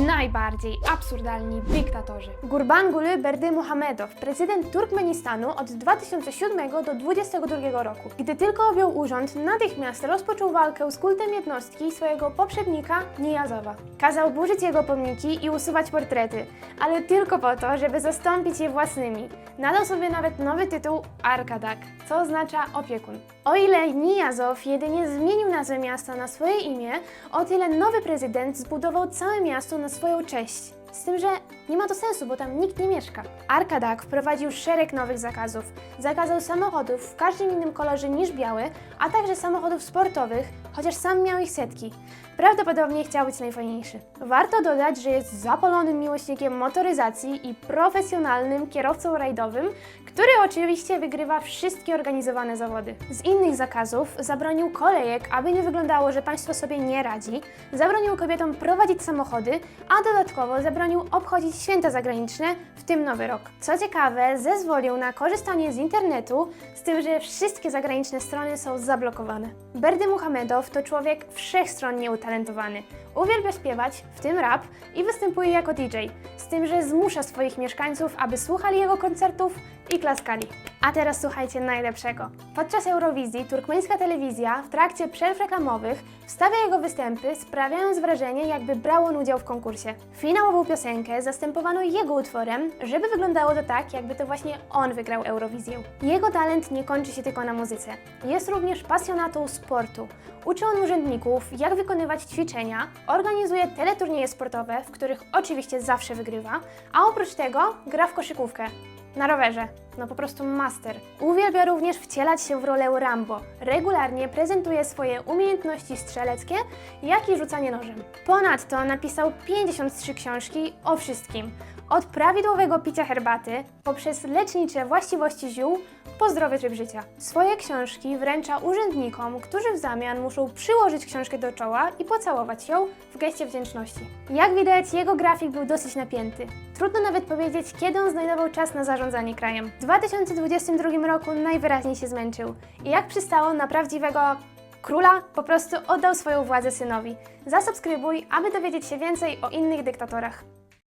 najbardziej absurdalni dyktatorzy. Gurbanguly Berdy Muhamedow, prezydent Turkmenistanu od 2007 do 2022 roku. Gdy tylko objął urząd, natychmiast rozpoczął walkę z kultem jednostki swojego poprzednika Nijazowa. Kazał burzyć jego pomniki i usuwać portrety, ale tylko po to, żeby zastąpić je własnymi. Nadał sobie nawet nowy tytuł Arkadak, co oznacza opiekun. O ile Nijazow jedynie zmienił nazwę miasta na swoje imię, o tyle nowy prezydent zbudował całe miasto na swoją cześć. Z tym, że nie ma to sensu, bo tam nikt nie mieszka. Arkadak wprowadził szereg nowych zakazów. Zakazał samochodów w każdym innym kolorze niż biały, a także samochodów sportowych, chociaż sam miał ich setki. Prawdopodobnie chciał być najfajniejszy. Warto dodać, że jest zapalonym miłośnikiem motoryzacji i profesjonalnym kierowcą rajdowym, który oczywiście wygrywa wszystkie organizowane zawody. Z innych zakazów zabronił kolejek, aby nie wyglądało, że państwo sobie nie radzi, zabronił kobietom prowadzić samochody, a dodatkowo obchodzić święta zagraniczne, w tym Nowy Rok. Co ciekawe, zezwolił na korzystanie z internetu, z tym, że wszystkie zagraniczne strony są zablokowane. Berdy Muhamedow to człowiek wszechstronnie utalentowany. Uwielbia śpiewać, w tym rap, i występuje jako DJ, z tym, że zmusza swoich mieszkańców, aby słuchali jego koncertów i klaskali. A teraz słuchajcie najlepszego. Podczas Eurowizji turkmeńska telewizja w trakcie przerw reklamowych wstawia jego występy, sprawiając wrażenie, jakby brał on udział w konkursie. Finałową piosenkę zastępowano jego utworem, żeby wyglądało to tak, jakby to właśnie on wygrał Eurowizję. Jego talent nie kończy się tylko na muzyce. Jest również pasjonatą sportu. Uczy on urzędników, jak wykonywać ćwiczenia, organizuje teleturnieje sportowe, w których oczywiście zawsze wygrywa, a oprócz tego gra w koszykówkę. Na rowerze. No po prostu master. Uwielbia również wcielać się w rolę Rambo. Regularnie prezentuje swoje umiejętności strzeleckie, jak i rzucanie nożem. Ponadto napisał 53 książki o wszystkim. Od prawidłowego picia herbaty, poprzez lecznicze właściwości ziół, po zdrowy tryb życia. Swoje książki wręcza urzędnikom, którzy w zamian muszą przyłożyć książkę do czoła i pocałować ją w geście wdzięczności. Jak widać, jego grafik był dosyć napięty. Trudno nawet powiedzieć, kiedy on znajdował czas na zarządzanie krajem. W 2022 roku najwyraźniej się zmęczył i jak przystało na prawdziwego króla, po prostu oddał swoją władzę synowi. Zasubskrybuj, aby dowiedzieć się więcej o innych dyktatorach.